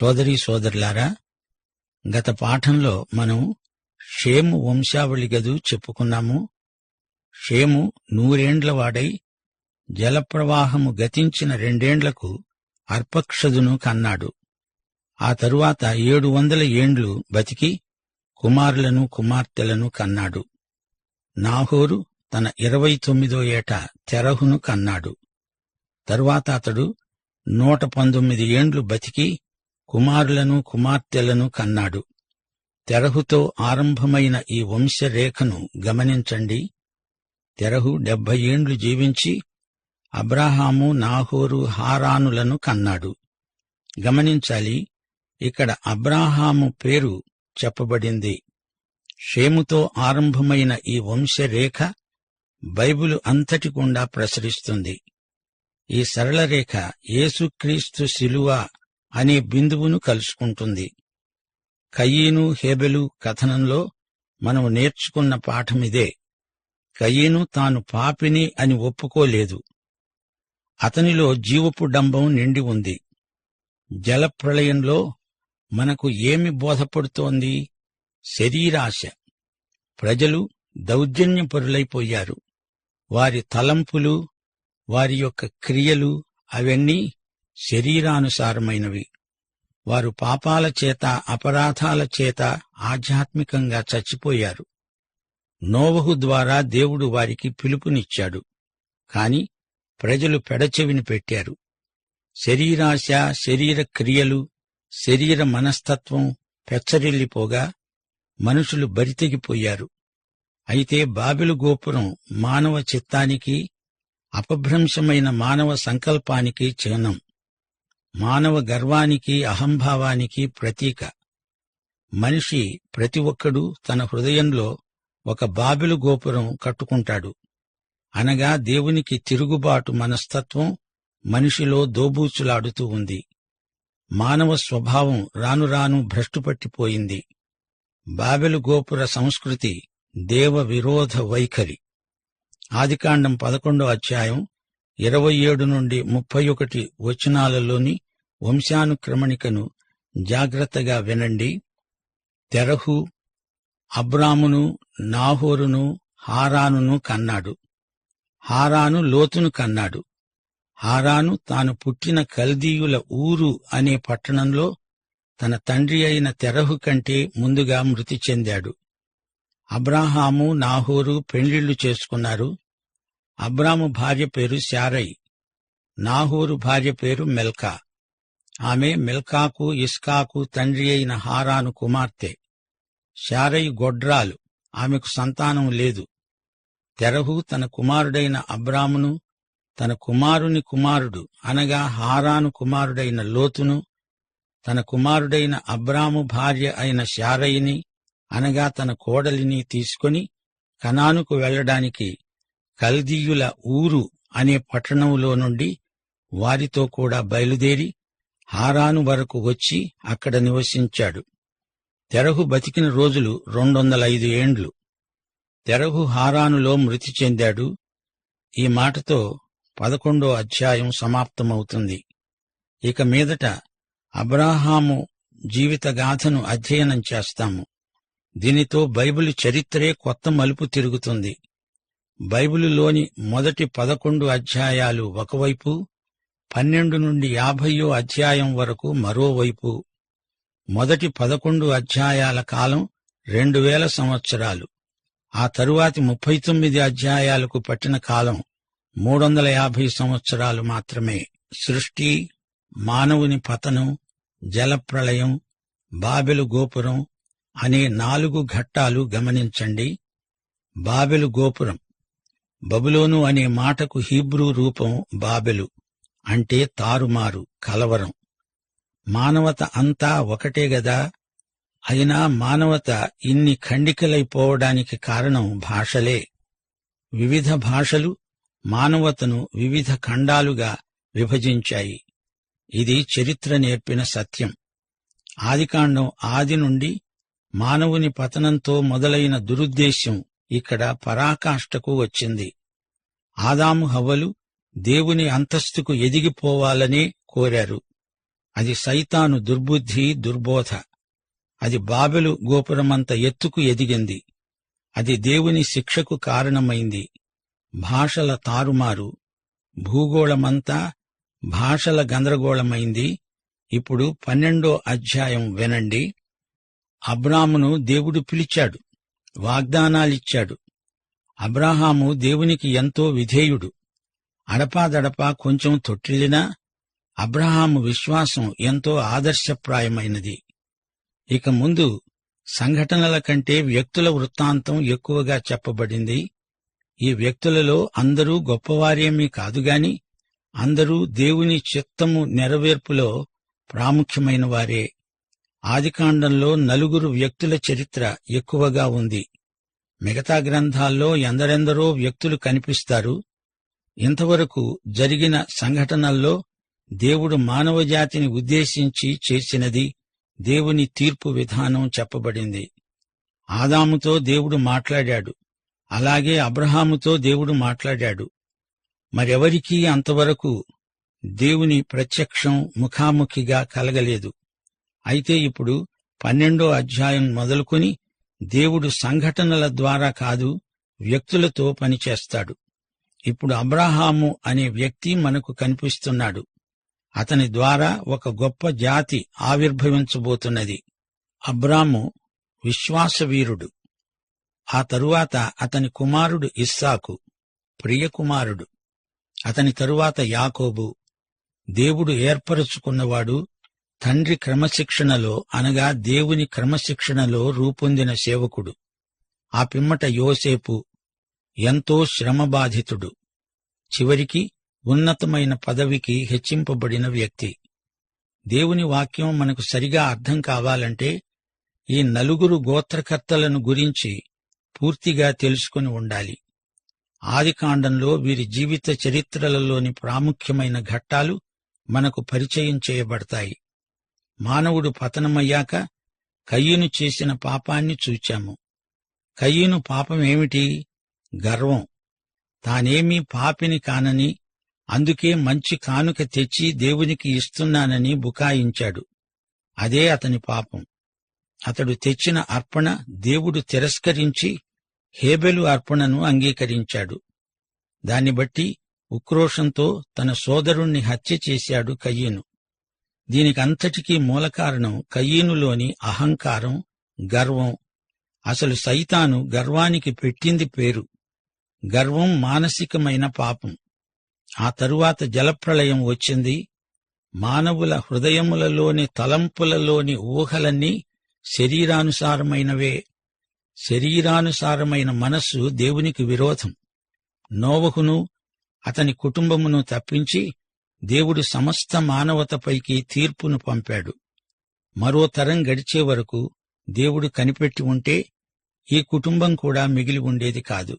సోదరీ సోదరులారా గత పాఠంలో మనం షేము వంశావళి గదు చెప్పుకున్నాము. షేము నూరేండ్ల వాడై జలప్రవాహము గతించిన రెండేండ్లకు అర్పక్షదును కన్నాడు. ఆ తరువాత ఏడు వందల ఏండ్లు బతికి కుమారులను కుమార్తెలను కన్నాడు. నాహోరు తన ఇరవై తొమ్మిదో ఏట తెరహును కన్నాడు. తరువాత అతడు నూట పంతొమ్మిది ఏండ్లు బతికి కుమారులను కుమార్తెలను కన్నాడు. తెరహుతో ఆరంభమైన ఈ వంశరేఖను గమనించండి. తెరహు డెబ్బై ఏండ్లు జీవించి అబ్రాహాము నాహోరు హారానులను కన్నాడు. గమనించాలి ఇక్కడ అబ్రాహాము పేరు చెప్పబడింది. షేముతో ఆరంభమైన ఈ వంశరేఖ బైబిలు అంతటి గుండా ప్రసరిస్తుంది. ఈ సరళ రేఖ యేసుక్రీస్తు శిలువ అనే బిందువును కలుసుకుంటుంది. కయ్యీను హేబెలు కథనంలో మనం నేర్చుకున్న పాఠమిదే కయ్యీను తాను పాపిని అని ఒప్పుకోలేదు. అతనిలో జీవపు డంబం నిండి ఉంది. జలప్రళయంలో మనకు ఏమి బోధపడుతోంది? శరీరాశ. ప్రజలు దౌర్జన్యపరులైపోయారు. వారి తలంపులు వారి యొక్క క్రియలు అవన్నీ శరీరానుసారమైనవి. వారు పాపాల చేత అపరాధాల చేత ఆధ్యాత్మికంగా చచ్చిపోయారు. నోవహు ద్వారా దేవుడు వారికి పిలుపునిచ్చాడు. కాని ప్రజలు పెడచెవిని పెట్టారు. శరీరాశ శరీర క్రియలు శరీర మనస్తత్వం పెచ్చరిల్లిపోగా మనుషులు బరితెగిపోయారు. అయితే బాబిలు గోపురం మానవ చిత్తానికి అపభ్రంశమైన మానవ సంకల్పానికి చిహ్నం. మానవ గర్వానికి అహంభావానికి ప్రతీక. మనిషి ప్రతి ఒక్కడూ తన హృదయంలో ఒక బాబెలు గోపురం కట్టుకుంటాడు. అనగా దేవునికి తిరుగుబాటు మనస్తత్వం మనిషిలో దోబూచులాడుతూ ఉంది. మానవ స్వభావం రాను రాను భ్రష్టుపట్టిపోయింది బాబెలు గోపుర సంస్కృతి దేవ విరోధ వైఖరి. ఆదికాండం పదకొండో అధ్యాయం ఇరవై ఏడు నుండి ముప్పై ఒకటి వచనాలలోని వంశానుక్రమణికను జాగ్రత్తగా వినండి. తెరహు అబ్రామును నాహోరును హారానును కన్నాడు. హారాను లోతును కన్నాడు. హారాను తాను పుట్టిన కల్దీయుల ఊరు అనే పట్టణంలో తన తండ్రి అయిన తెరహు కంటే ముందుగా మృతి చెందాడు. అబ్రాహాము నాహోరు పెళ్ళిళ్ళు చేసుకున్నారు. అబ్రాము భార్య పేరు శారై. నాహూరు భార్య పేరు మెల్కా. ఆమె మెల్కాకు ఇస్కాకు తండ్రి అయిన హారాను కుమార్తె. శారై గొడ్రాలు. ఆమెకు సంతానం లేదు. తెరహు తన కుమారుడైన అబ్రామును తన కుమారుని కుమారుడు అనగా హారాను కుమారుడైన లోతును తన కుమారుడైన అబ్రాము భార్య అయిన శారయిని అనగా తన కోడలిని తీసుకొని కనానుకు వెళ్ళడానికి కల్దీయుల ఊరు అనే పట్టణంలో నుండి వారితో కూడా బయలుదేరి హారాను వరకు వచ్చి అక్కడ నివసించాడు. తెరహు బతికిన రోజులు రెండొందల ఐదు ఏండ్లు. తెరహు హారానులో మృతి చెందాడు. ఈ మాటతో పదకొండో అధ్యాయం సమాప్తమవుతుంది. ఇక మీదట అబ్రాహాము జీవితగాథను అధ్యయనం చేస్తాము. దీనితో బైబిల్ చరిత్రే కొత్త మలుపు తిరుగుతుంది. బైబిలులోని మొదటి పదకొండు అధ్యాయాలు ఒకవైపు పన్నెండు నుండి యాభయో అధ్యాయం వరకు మరోవైపు. మొదటి పదకొండు అధ్యాయాల కాలం రెండు వేల సంవత్సరాలు. ఆ తరువాతి ముప్పై తొమ్మిది అధ్యాయాలకు పట్టిన కాలం మూడు వందల యాభై సంవత్సరాలు మాత్రమే. సృష్టి మానవుని పతనం జలప్రళయం బాబెలు గోపురం అనే నాలుగు ఘట్టాలు గమనించండి. బాబెలు గోపురం బబులోను అనే మాటకు హీబ్రూ రూపం బాబెలు అంటే తారుమారు కలవరం. మానవత అంతా ఒకటే గదా? అయినా మానవత ఇన్ని ఖండికలైపోవడానికి కారణం భాషలే. వివిధ భాషలు మానవతను వివిధ ఖండాలుగా విభజించాయి. ఇది చరిత్ర నేర్పిన సత్యం. ఆదికాండం ఆది నుండి మానవుని పతనంతో మొదలైన దురుద్దేశ్యం ఇక్కడ పరాకాష్ఠకు వచ్చింది. ఆదాము హవ్వలు దేవుని అంతస్తుకు ఎదిగిపోవాలనే కోరారు. అది సైతాను దుర్బుద్ధి దుర్బోధ. అది బాబెలు గోపురమంత ఎత్తుకు ఎదిగింది. అది దేవుని శిక్షకు కారణమైంది. భాషల తారుమారు. భూగోళమంతా భాషల గందరగోళమైంది. ఇప్పుడు పన్నెండో అధ్యాయం వినండి. అబ్రామును దేవుడు పిలిచాడు. వాగ్దానాలిచ్చాడు. అబ్రాహాము దేవునికి ఎంతో విధేయుడు. అడపాదడపా కొంచెం తొట్టిల్లినా అబ్రహాము విశ్వాసం ఎంతో ఆదర్శప్రాయమైనది. ఇక ముందు సంఘటనల కంటే వ్యక్తుల వృత్తాంతం ఎక్కువగా చెప్పబడింది. ఈ వ్యక్తులలో అందరూ గొప్పవారేమీ కాదుగాని అందరూ దేవుని చిత్తము నెరవేర్పులో ప్రాముఖ్యమైన వారే ఆదికాండంలో నలుగురు వ్యక్తుల చరిత్ర ఎక్కువగా ఉంది. మిగతా గ్రంథాల్లో ఎందరెందరో వ్యక్తులు కనిపిస్తారు. ఇంతవరకు జరిగిన సంఘటనల్లో దేవుడు మానవజాతిని ఉద్దేశించి చేసినది దేవుని తీర్పు విధానం చెప్పబడింది. ఆదాముతో దేవుడు మాట్లాడాడు. అలాగే అబ్రహాముతో దేవుడు మాట్లాడాడు. మరెవరికీ అంతవరకు దేవుని ప్రత్యక్షం ముఖాముఖిగా కలగలేదు. అయితే ఇప్పుడు పన్నెండో అధ్యాయం మొదలుకొని దేవుడు సంఘటనల ద్వారా కాదు వ్యక్తులతో పనిచేస్తాడు ఇప్పుడు అబ్రహాము అనే వ్యక్తి మనకు కనిపిస్తున్నాడు. అతని ద్వారా ఒక గొప్ప జాతి ఆవిర్భవించబోతున్నది. అబ్రాము విశ్వాసవీరుడు. ఆ తరువాత అతని కుమారుడు ఇస్సాకు ప్రియకుమారుడు. అతని తరువాత యాకోబు. దేవుడు ఏర్పరుచుకున్నవాడు తండ్రి క్రమశిక్షణలో అనగా దేవుని క్రమశిక్షణలో రూపొందిన సేవకుడు. ఆ పిమ్మట యోసేపు ఎంతో శ్రమబాధితుడు. చివరికి ఉన్నతమైన పదవికి హెచ్చింపబడిన వ్యక్తి. దేవుని వాక్యం మనకు సరిగా అర్థం కావాలంటే ఈ నలుగురు గోత్రకర్తలను గురించి పూర్తిగా తెలుసుకుని ఉండాలి. ఆదికాండంలో వీరి జీవిత చరిత్రలలోని ప్రాముఖ్యమైన ఘట్టాలు మనకు పరిచయం చేయబడతాయి. మానవుడు పతనమయ్యాక కయ్యను చేసిన పాపాన్ని చూచాము. కయ్యను పాపమేమిటి గర్వం. తానేమీ పాపిని కానని అందుకే మంచి కానుక తెచ్చి దేవునికి ఇస్తున్నానని బుకాయించాడు. అదే అతని పాపం. అతడు తెచ్చిన అర్పణ దేవుడు తిరస్కరించి హేబెలు అర్పణను అంగీకరించాడు. దాన్ని బట్టి ఉక్రోషంతో తన సోదరుణ్ణి హత్య చేశాడు కయ్యను. దీనికంతటికీ మూలకారణం కయ్యీనులోని అహంకారం గర్వం. అసలు సైతాను గర్వానికి పెట్టింది పేరు. గర్వం మానసికమైన పాపం. ఆ తరువాత జలప్రళయం వచ్చింది. మానవుల హృదయములలోని తలంపులలోని ఊహలన్నీ శరీరానుసారమైనవే. శరీరానుసారమైన మనస్సు దేవునికి విరోధం. నోవహును అతని కుటుంబమును తప్పించి దేవుడు సమస్త మానవతపైకి తీర్పును పంపాడు. మరో తరం గడిచే వరకు దేవుడు కనిపెట్టి ఉంటే ఈ కుటుంబం కూడా మిగిలి ఉండేది కాదు.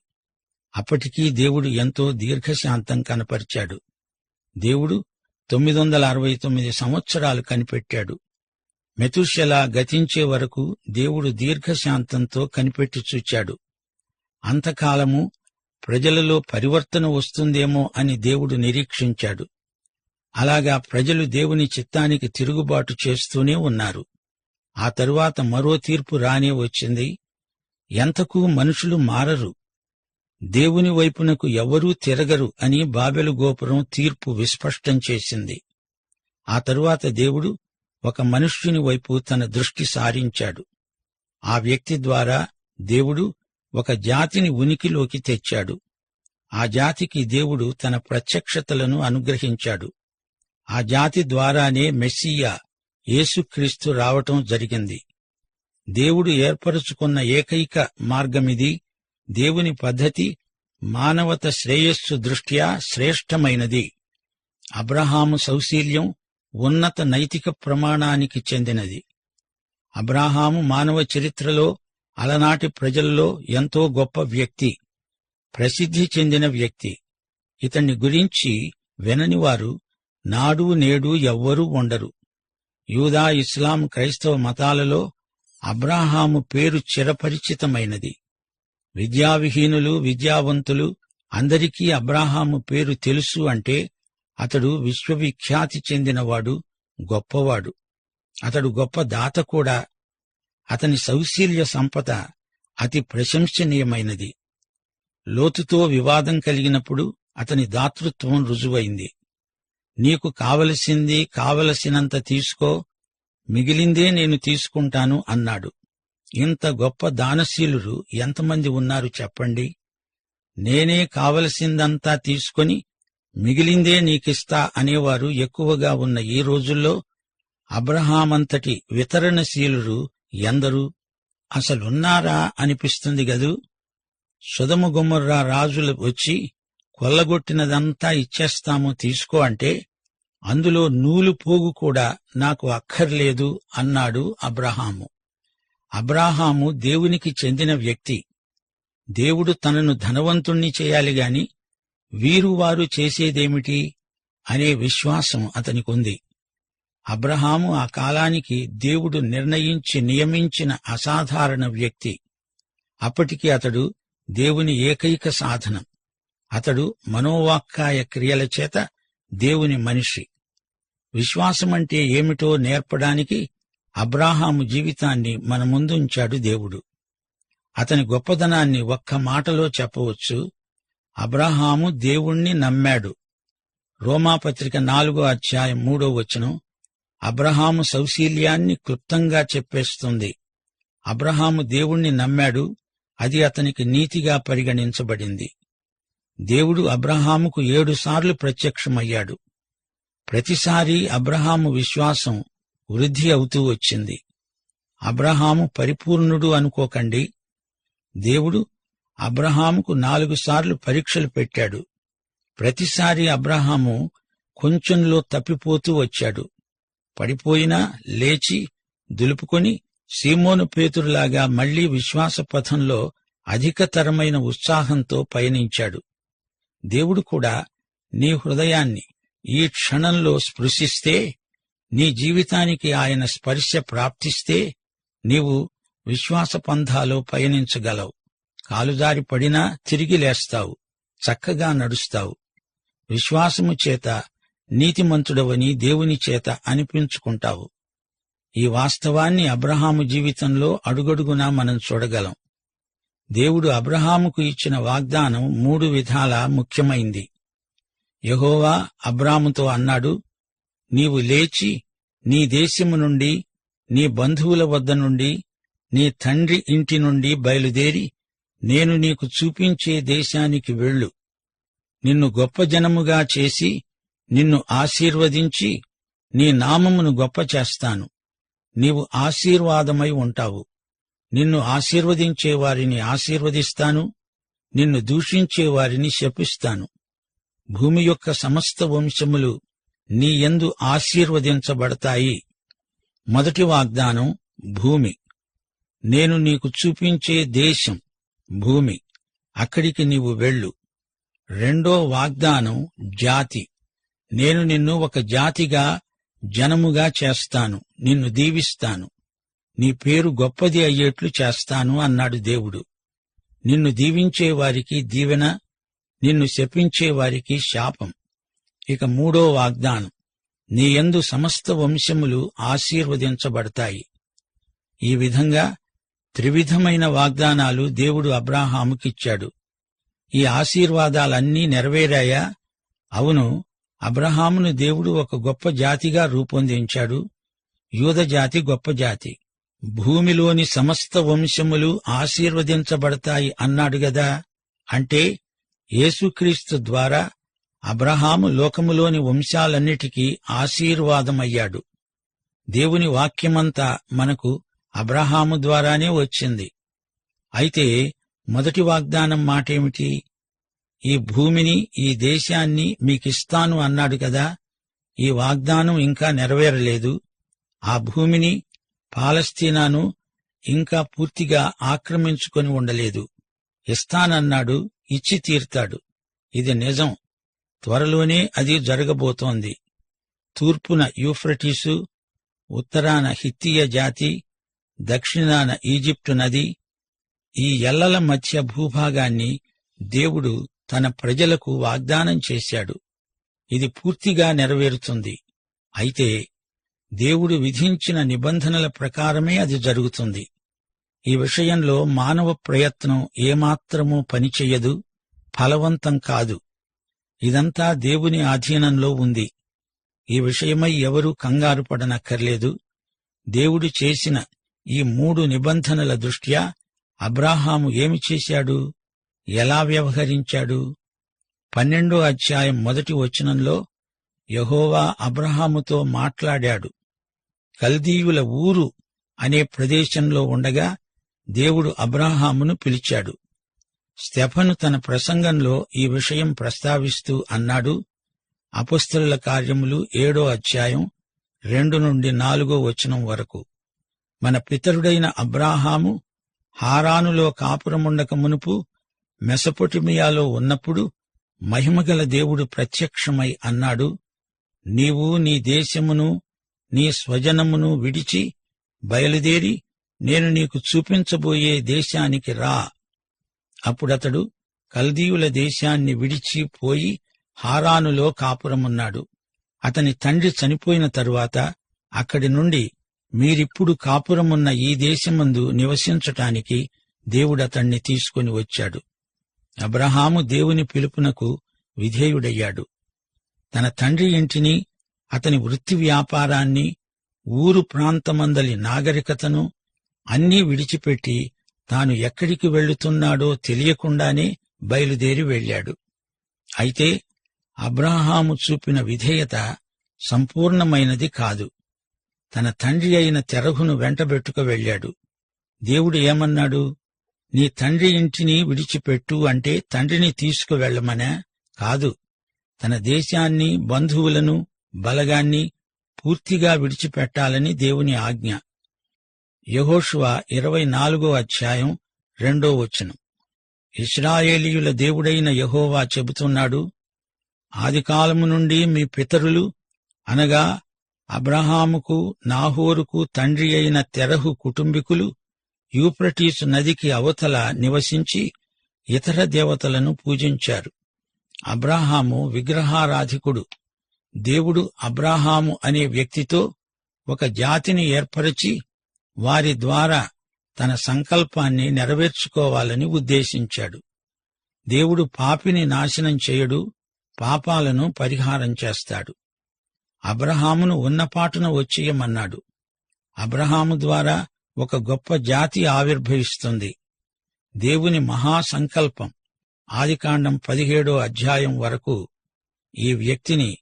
అప్పటికీ దేవుడు ఎంతో దీర్ఘశాంతం కనపరిచాడు. దేవుడు తొమ్మిది వందల అరవై తొమ్మిది సంవత్సరాలు కనిపెట్టాడు. మెతుషెలా గతించే వరకు దేవుడు దీర్ఘశాంతంతో కనిపెట్టి చూచాడు. అంతకాలము ప్రజలలో పరివర్తన వస్తుందేమో అని దేవుడు నిరీక్షించాడు. అలాగా ప్రజలు దేవుని చిత్తానికి తిరుగుబాటు చేస్తూనే ఉన్నారు. ఆ తరువాత మరో తీర్పు రానే వచ్చింది. ఎంతకు మనుషులు మారరు. దేవుని వైపునకు ఎవరూ తిరగరు అని బాబెలు గోపురం తీర్పు విస్పష్టం చేసింది. ఆ తరువాత దేవుడు ఒక మనుష్యుని వైపు తన దృష్టి సారించాడు. ఆ వ్యక్తి ద్వారా దేవుడు ఒక జాతిని ఉనికిలోకి తెచ్చాడు. ఆ జాతికి దేవుడు తన ప్రత్యక్షతలను అనుగ్రహించాడు. ఆ జాతి ద్వారానే మెస్సియా యేసుక్రీస్తు రావటం జరిగింది. దేవుడు ఏర్పరుచుకున్న ఏకైక మార్గమిది దేవుని పద్ధతి మానవత శ్రేయస్సు దృష్ట్యా శ్రేష్టమైనది. అబ్రహాము సౌశీల్యం ఉన్నత నైతిక ప్రమాణానికి చెందినది. అబ్రాహాము మానవ చరిత్రలో అలనాటి ప్రజల్లో ఎంతో గొప్ప వ్యక్తి ప్రసిద్ధి చెందిన వ్యక్తి. ఇతన్ని గురించి విననివారు నాడు నేడు ఎవ్వరూ ఉండరు. యూదా ఇస్లాం క్రైస్తవ మతాలలో అబ్రాహాము పేరు చిరపరిచితమైనది. విద్యావిహీనులు విద్యావంతులు అందరికీ అబ్రాహాము పేరు తెలుసు అంటే అతడు విశ్వవిఖ్యాతి చెందినవాడు గొప్పవాడు. అతడు గొప్ప దాత కూడా. అతని సౌశీల్య సంపద అతి ప్రశంసనీయమైనది. లోతుతో వివాదం కలిగినప్పుడు అతని దాతృత్వం రుజువైంది. నీకు కావలసింది కావలసినంత తీసుకో మిగిలిందే నేను తీసుకుంటాను అన్నాడు. ఇంత గొప్ప దానశీలురు ఎంతమంది ఉన్నారు చెప్పండి. నేనే కావలసిందంతా తీసుకొని మిగిలిందే నీకిస్తా అనేవారు ఎక్కువగా ఉన్న ఈ రోజుల్లో అబ్రహామంతటి వితరణశీలురు ఎందరు? అసలున్నారా అనిపిస్తుంది గదూ? సుధము గుమ్మర్రా రాజులు వచ్చి కొల్లగొట్టినదంతా ఇచ్చేస్తాము తీసుకో అంటే అందులో నూలు పోగు కూడా నాకు అక్కర్లేదు అన్నాడు అబ్రహాము. అబ్రాహాము దేవునికి చెందిన వ్యక్తి. దేవుడు తనను ధనవంతుణ్ణి చేయాలి గాని వీరు వారు చేసేదేమిటి అనే విశ్వాసం అతనికుంది. అబ్రహాము ఆ కాలానికి దేవుడు నిర్ణయించి నియమించిన అసాధారణ వ్యక్తి. అప్పటికి అతడు దేవుని ఏకైక సాధనం. అతడు మనోవాక్కాయ క్రియల చేత దేవుని మనిషి. విశ్వాసమంటే ఏమిటో నేర్పడానికి అబ్రాహాము జీవితాన్ని మన ముందుంచాడు దేవుడు. అతని గొప్పదనాన్ని ఒక్క మాటలో చెప్పవచ్చు. అబ్రహాము దేవుణ్ణి నమ్మాడు. రోమాపత్రిక నాలుగో అధ్యాయం మూడో వచనం అబ్రహాము సౌశీల్యాన్ని క్లుప్తంగా చెప్పేస్తుంది. అబ్రహాము దేవుణ్ణి నమ్మాడు అది అతనికి నీతిగా పరిగణించబడింది. దేవుడు అబ్రహాముకు ఏడుసార్లు ప్రత్యక్షమయ్యాడు. ప్రతిసారి అబ్రహాము విశ్వాసం వృద్ధి అవుతూ వచ్చింది. అబ్రహాము పరిపూర్ణుడు అనుకోకండి. దేవుడు అబ్రహాముకు నాలుగు సార్లు పరీక్షలు పెట్టాడు. ప్రతిసారి అబ్రహాము కొంచెంలో తప్పిపోతూ వచ్చాడు. పడిపోయినా లేచి దులుపుకొని సీమోను పేతురులాగా మళ్ళీ విశ్వాస పథంలో అధికతరమైన ఉత్సాహంతో పయనించాడు. దేవుడు కూడా నీ హృదయాన్ని ఈ క్షణంలో స్పృశిస్తే నీ జీవితానికి ఆయన స్పర్శ ప్రాప్తిస్తే నీవు విశ్వాస పంథాలో పయనించగలవు. కాలుదారి పడినా తిరిగి లేస్తావు. చక్కగా నడుస్తావు. విశ్వాసము చేత నీతిమంతుడవని దేవుని చేత అనిపించుకుంటావు. ఈ వాస్తవాన్ని అబ్రహాము జీవితంలో అడుగడుగునా మనం చూడగలం. దేవుడు అబ్రహాముకు ఇచ్చిన వాగ్దానం మూడు విధాల ముఖ్యమైంది. యహోవా అబ్రాముతో అన్నాడు నీవు లేచి నీ దేశము నుండి నీ బంధువుల వద్ద నుండి నీ తండ్రి ఇంటి నుండి బయలుదేరి నేను నీకు చూపించే దేశానికి వెళ్ళు. నిన్ను గొప్ప జనముగా చేసి నిన్ను ఆశీర్వదించి నీ నామమును గొప్ప చేస్తాను. నీవు ఆశీర్వాదమై ఉంటావు. నిన్ను ఆశీర్వదించే వారిని ఆశీర్వదిస్తాను నిన్ను దూషించే వారిని శపిస్తాను. భూమి యొక్క సమస్త వంశములు నీ యందు ఆశీర్వదించబడతాయి. మొదటి వాగ్దానం భూమి. నేను నీకు చూపించే దేశం భూమి. అక్కడికి నీవు వెళ్ళు. రెండో వాగ్దానం జాతి. నేను నిన్ను ఒక జాతిగా జనముగా చేస్తాను. నిన్ను దీవిస్తాను. నీ పేరు గొప్పది అయ్యేట్లు చేస్తాను అన్నాడు దేవుడు. నిన్ను దీవించే వారికి దీవెన నిన్ను శపించే వారికి శాపం. ఇక మూడో వాగ్దానం. నీ యందు సమస్త వంశములు ఆశీర్వదించబడతాయి. ఈ విధంగా త్రివిధమైన వాగ్దానాలు దేవుడు అబ్రాహాముకిచ్చాడు. ఈ ఆశీర్వాదాలన్నీ నెరవేరాయా? అవును అబ్రహామును దేవుడు ఒక గొప్ప జాతిగా రూపొందించాడు. యూదజాతి గొప్ప జాతి. భూమిలోని సమస్త వంశములు ఆశీర్వదించబడతాయి అన్నాడు గదా. అంటే యేసుక్రీస్తు ద్వారా అబ్రహాము లోకములోని వంశాలన్నిటికీ ఆశీర్వాదమయ్యాడు. దేవుని వాక్యమంతా మనకు అబ్రహాము ద్వారానే వచ్చింది. అయితే మొదటి వాగ్దానం మాటేమిటి? ఈ భూమిని ఈ దేశాన్ని మీకిస్తాను అన్నాడు కదా. ఈ వాగ్దానం ఇంకా నెరవేరలేదు. ఆ భూమిని పాలస్తీనాను ఇంకా పూర్తిగా ఆక్రమించుకొని ఉండలేదు. ఇస్తానన్నాడు ఇచ్చి తీర్తాడు. ఇది నిజం. త్వరలోనే అది జరగబోతోంది. తూర్పున యూఫ్రటీసు ఉత్తరాన హిత్తియ జాతి దక్షిణాన ఈజిప్టు నది ఈ ఎల్లల మధ్య భూభాగాన్ని దేవుడు తన ప్రజలకు వాగ్దానం చేశాడు. ఇది పూర్తిగా నెరవేరుతుంది. అయితే దేవుడు విధించిన నిబంధనల ప్రకారమే అది జరుగుతుంది. ఈ విషయంలో మానవ ప్రయత్నం ఏమాత్రమూ పనిచెయ్యదు ఫలవంతం కాదు. ఇదంతా దేవుని ఆధీనంలో ఉంది. ఈ విషయమై ఎవరూ కంగారు పడనక్కర్లేదు. దేవుడు చేసిన ఈ మూడు నిబంధనల దృష్ట్యా అబ్రాహాము ఏమి చేశాడు? ఎలా వ్యవహరించాడు? పన్నెండో అధ్యాయం మొదటి వచనంలో యహోవా అబ్రహాముతో మాట్లాడాడు. కల్దీయుల ఊరు అనే ప్రదేశంలో ఉండగా దేవుడు అబ్రాహామును పిలిచాడు. స్టెఫను తన ప్రసంగంలో ఈ విషయం ప్రస్తావిస్తూ అన్నాడు. అపుస్తల కార్యములు ఏడో అధ్యాయం రెండు నుండి నాలుగో వచనం వరకు. మన పితరుడైన అబ్రాహాము హారానులో కాపురముండక మునుపు మెసపొటిమియాలో ఉన్నప్పుడు మహిమగల దేవుడు ప్రత్యక్షమై అన్నాడు. నీవు నీ దేశమును నీ స్వజనమును విడిచి బయలుదేరి నేను నీకు చూపించబోయే దేశానికి రా. అప్పుడతడు కల్దీయుల దేశాన్ని విడిచి పోయి హారానులో కాపురమున్నాడు. అతని తండ్రి చనిపోయిన తరువాత అక్కడి నుండి మీరిప్పుడు కాపురమున్న ఈ దేశమందు నివసించటానికి దేవుడతణ్ణి తీసుకుని వచ్చాడు. అబ్రహాము దేవుని పిలుపునకు విధేయుడయ్యాడు. తన తండ్రి ఇంటిని అతని వృత్తి వ్యాపారాన్ని ఊరు ప్రాంతమందలి నాగరికతను అన్నీ విడిచిపెట్టి తాను ఎక్కడికి వెళ్ళుతున్నాడో తెలియకుండానే బయలుదేరి వెళ్ళాడు. అయితే అబ్రాహాము చూపిన విధేయత సంపూర్ణమైనది కాదు. తన తండ్రి అయిన తెరహును వెంటబెట్టుకు వెళ్ళాడు. దేవుడు ఏమన్నాడు? నీ తండ్రి ఇంటిని విడిచిపెట్టు అంటే తండ్రిని తీసుకువెళ్ళమనా కాదు. తన దేశాన్ని బంధువులను బలగాన్ని పూర్తిగా విడిచిపెట్టాలని దేవుని ఆజ్ఞ. యహోషువ ఇరవై నాలుగో అధ్యాయం రెండో వచనం. ఇస్రాయేలీయుల దేవుడైన యహోవా చెబుతున్నాడు ఆదికాలము నుండి మీ పితరులు అనగా అబ్రహాముకు నాహోరుకు తండ్రి అయిన తెరహు కుటుంబీకులు యూప్రటీసు నదికి అవతల నివసించి ఇతర దేవతలను పూజించారు. అబ్రాహాము విగ్రహారాధికుడు. దేవుడు అబ్రాహాము అనే వ్యక్తితో ఒక జాతిని ఏర్పరచి వారి ద్వారా తన సంకల్పాన్ని నెరవేర్చుకోవాలని ఉద్దేశించాడు. దేవుడు పాపిని నాశనం చేయడు పాపాలను పరిహారం చేస్తాడు. అబ్రహామును ఉన్నపాటున వచ్చేయమన్నాడు. అబ్రహాము ద్వారా ఒక గొప్ప జాతి ఆవిర్భవిస్తుంది. దేవుని మహాసంకల్పం. ఆదికాండం పదిహేడో అధ్యాయం వరకు ఈ వ్యక్తిని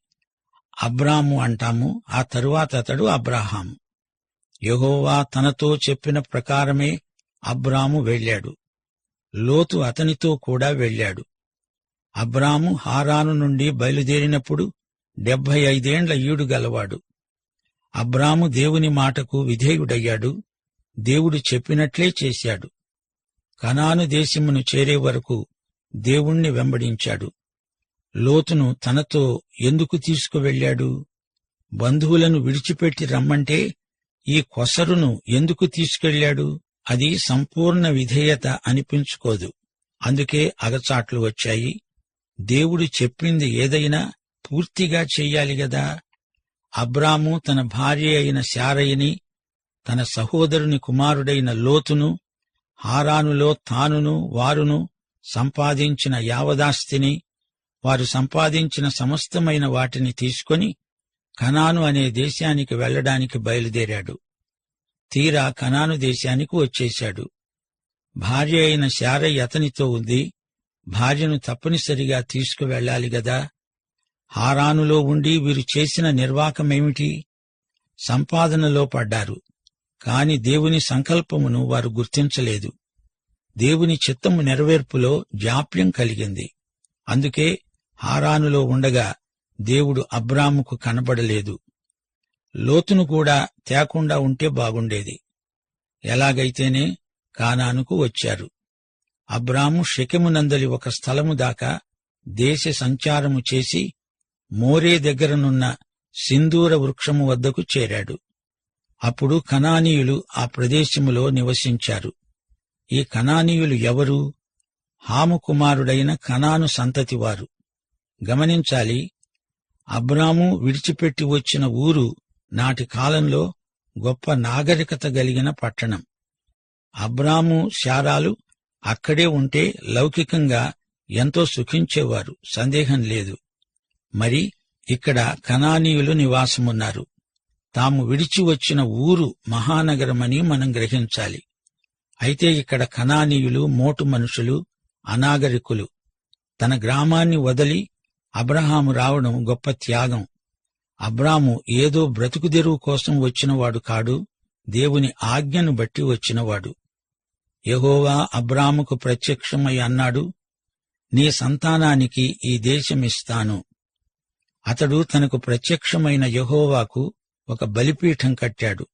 అబ్రాము అంటాము. ఆ తరువాత అతడు అబ్రాహాము. యహోవా తనతో చెప్పిన ప్రకారమే అబ్రాము వెళ్ళాడు. లోతు అతనితో కూడా వెళ్ళాడు. అబ్రాము హారాను నుండి బయలుదేరినప్పుడు డెబ్బై ఐదేండ్ల ఈడు గలవాడు. అబ్రాము దేవుని మాటకు విధేయుడయ్యాడు. దేవుడు చెప్పినట్లే చేశాడు. కనాను దేశమును చేరే వరకు దేవుణ్ణి వెంబడించాడు. లోతును తనతో ఎందుకు తీసుకువెళ్ళాడు? బంధువులను విడిచిపెట్టి రమ్మంటే ఈ కొసరును ఎందుకు తీసుకెళ్ళాడు అది సంపూర్ణ విధేయత అనిపించుకోదు. అందుకే అగచాట్లు వచ్చాయి. దేవుడు చెప్పింది ఏదైనా పూర్తిగా చెయ్యాలి గదా? అబ్రాము తన భార్య అయిన శారయ్యని తన సహోదరుని కుమారుడైన లోతును హారానులో తానును వారును సంపాదించిన యావదాస్తిని వారు సంపాదించిన సమస్తమైన వాటిని తీసుకొని కనాను అనే దేశానికి వెళ్ళడానికి బయలుదేరాడు. తీరా కనాను దేశానికి వచ్చేశాడు. భార్య అయిన శారయ్య అతనితో ఉంది భార్యను తప్పనిసరిగా తీసుకువెళ్ళాలి గదా. హారానులో ఉండి వీరు చేసిన నిర్వాకమేమిటి సంపాదనలో పడ్డారు కాని దేవుని సంకల్పమును వారు గుర్తించలేదు. దేవుని చిత్తము నెరవేర్పులో జాప్యం కలిగింది. అందుకే హారానులో ఉండగా దేవుడు అబ్రాముకు కనబడలేదు లోతును కూడా తేకుండా ఉంటే బాగుండేది. ఎలాగైతేనే కానానుకు వచ్చారు. అబ్రాము షెకెమునందలి ఒక స్థలము దాకా దేశ సంచారము చేసి మోరే దగ్గరనున్న సింధూర వృక్షము వద్దకు చేరాడు. అప్పుడు కనానీయులు ఆ ప్రదేశములో నివసించారు. ఈ కనానీయులు ఎవరు? హాము కుమారుడైన కనాను సంతతివారు. గమనించాలి. అబ్రాము విడిచిపెట్టి వచ్చిన ఊరు నాటి కాలంలో గొప్ప నాగరికత గలిగిన పట్టణం. అబ్రాము శారాలు అక్కడే ఉంటే లౌకికంగా ఎంతో సుఖించేవారు. సందేహం లేదు. మరి ఇక్కడ కనానీయులు నివాసమున్నారు. తాము విడిచి వచ్చిన ఊరు మహానగరమని మనం గ్రహించాలి. అయితే ఇక్కడ కనానీయులు మోటు మనుషులు అనాగరికులు తన గ్రామాన్ని వదిలి అబ్రహాము రావడం గొప్ప త్యాగం. అబ్రాము ఏదో బ్రతుకుదెరువు కోసం వచ్చినవాడు కాడు దేవుని ఆజ్ఞను బట్టి వచ్చినవాడు. యహోవా అబ్రాముకు ప్రత్యక్షమై అన్నాడు నీ సంతానానికి ఈ దేశమిస్తాను. అతడు తనకు ప్రత్యక్షమైన యహోవాకు ఒక బలిపీఠం కట్టాడు.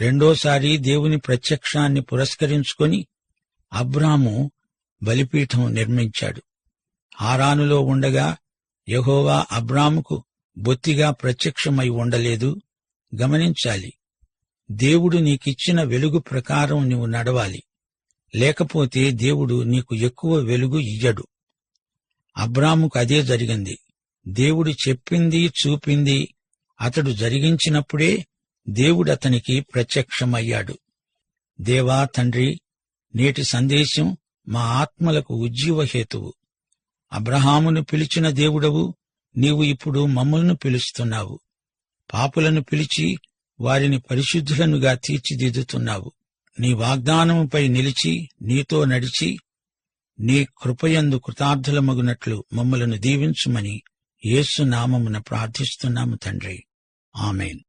రెండోసారి దేవుని ప్రత్యక్షాన్ని పురస్కరించుకొని అబ్రాము బలిపీఠం నిర్మించాడు. హారానులో ఉండగా యహోవా అబ్రాముకు బొత్తిగా ప్రత్యక్షమై ఉండలేదు. గమనించాలి. దేవుడు నీకిచ్చిన వెలుగు ప్రకారం నీవు నడవాలి. లేకపోతే దేవుడు నీకు ఎక్కువ వెలుగు ఇయ్యడు. అబ్రాముకు అదే జరిగింది. దేవుడు చెప్పింది చూపింది అతడు జరిగించినప్పుడే దేవుడు అతనికి ప్రత్యక్షమయ్యాడు. దేవా తండ్రి నేటి సందేశం మా ఆత్మలకు ఉజ్జీవహేతువు అబ్రహామును పిలిచిన దేవుడవు నీవు ఇప్పుడు మమ్మల్ని పిలుస్తున్నావు. పాపులను పిలిచి వారిని పరిశుద్ధులనుగా తీర్చిదిద్దుతున్నావు. నీ వాగ్దానముపై నిలిచి నీతో నడిచి నీ కృపయందు కృతార్థులమగునట్లు మమ్మలను దీవించుమని యేసునామమున ప్రార్థిస్తున్నాము తండ్రి. ఆమెన్.